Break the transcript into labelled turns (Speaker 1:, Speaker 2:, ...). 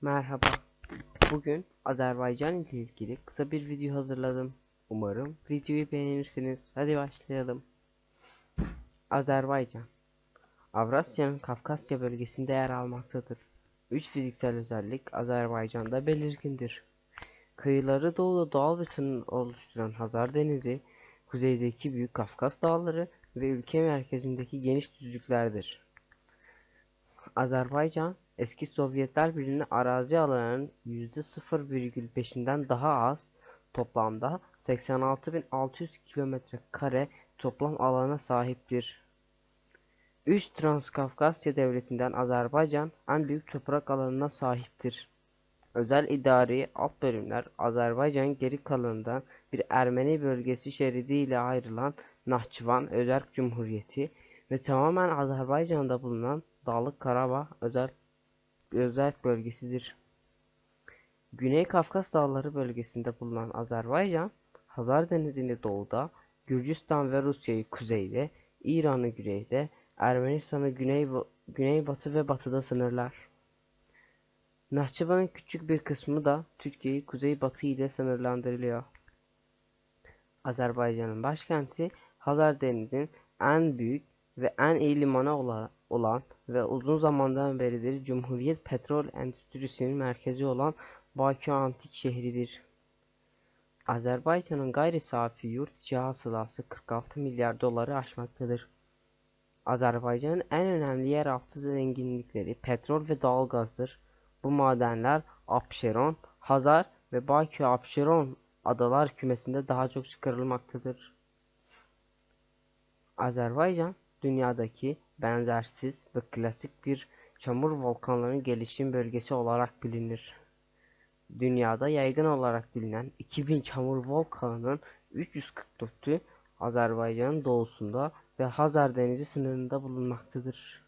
Speaker 1: Merhaba. Bugün Azerbaycan ile ilgili kısa bir video hazırladım. Umarım videoyu beğenirsiniz. Hadi başlayalım. Azerbaycan Avrasya'nın Kafkasya bölgesinde yer almaktadır. Üç fiziksel özellik Azerbaycan'da belirgindir. Kıyıları doğuda doğal bir sınır oluşturan Hazar Denizi, kuzeydeki Büyük Kafkas Dağları ve ülke merkezindeki geniş düzlüklerdir. Azerbaycan, eski Sovyetler Birliği arazi alanının %0,5'inden daha az, toplamda 86.600 kilometre kare toplam alana sahiptir. Üç Transkafkasya Devleti'nden Azerbaycan en büyük toprak alanına sahiptir. Özel idari alt bölümler Azerbaycan geri kalanından bir Ermeni bölgesi şeridi ile ayrılan Nahçıvan Özerk Cumhuriyeti ve tamamen Azerbaycan'da bulunan Dağlık Karabağ özel özerk bölgesidir. Güney Kafkas Dağları bölgesinde bulunan Azerbaycan, Hazar Denizi'ni doğuda, Gürcistan ve Rusya'yı kuzeyde, İran'ı güneyde, Ermenistan'ı güney, güneybatı ve batıda sınırlar. Nahçıvan'ın küçük bir kısmı da Türkiye'yi kuzeybatı ile sınırlandırılıyor. Azerbaycan'ın başkenti Hazar Denizi'nin en büyük ve en iyi limanı olan ve uzun zamandan beridir Cumhuriyet petrol endüstrisinin merkezi olan Bakü Antik şehridir. Azerbaycan'ın gayri safi yurt içi hasılası 46 milyar doları aşmaktadır. Azerbaycan'ın en önemli yeraltı zenginlikleri petrol ve doğalgazdır. Bu madenler Abşeron, Hazar ve Bakü Abşeron adalar kümesinde daha çok çıkarılmaktadır. Azerbaycan, dünyadaki benzersiz ve klasik bir çamur volkanlarının gelişim bölgesi olarak bilinir. Dünyada yaygın olarak bilinen 2000 çamur volkanının 344'ü Azerbaycan'ın doğusunda ve Hazar Denizi sınırında bulunmaktadır.